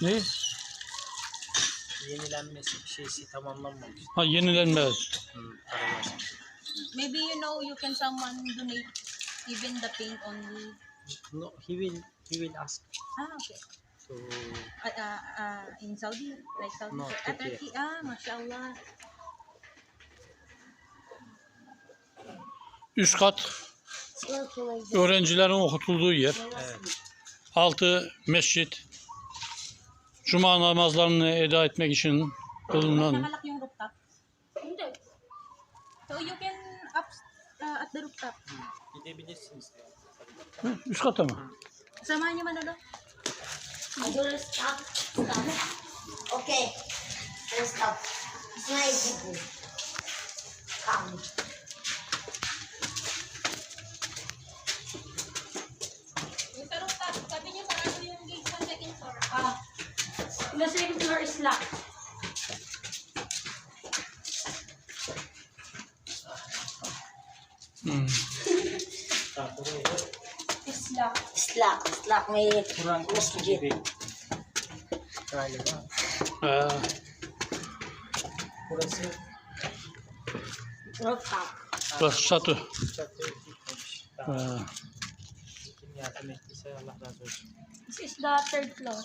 Ne? Yenilenmesi şeysi tamamlanmamış. Ha yenilenmez. Hı, paralar. Maybe you know you can someone donate even the paint only. No, he will he will ask Ah, okay. to Uh, uh, uh, in Saudi, like Saudi. No, ah. Turkey. Ah, mashallah. Üst kat öğrencilerin okutulduğu yer. evet. Altı mescit. Cuma namazlarını eda etmek için kılınan üst kata mı? Samahan niyo Manolo. I do stop. Stop. Okay. Then stop. Come. The second floor is locked. Hmm. Slack. Slack. Slack. May masjid. Ah. Rooftop. Plus satu. Eh. Ah. This is the third floor.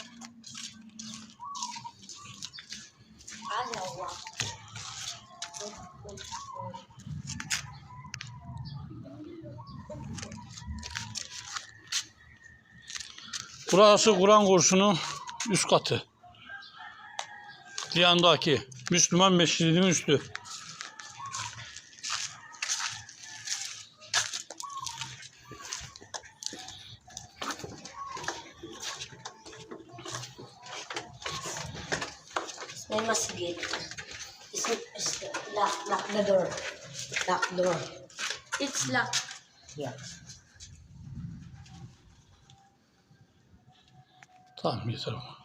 Burası Kur'an kursunun üst katı. Yandaki Müslüman mescidinin üstü. Lock door. It's locked. Ya. Tamam yeter. bu.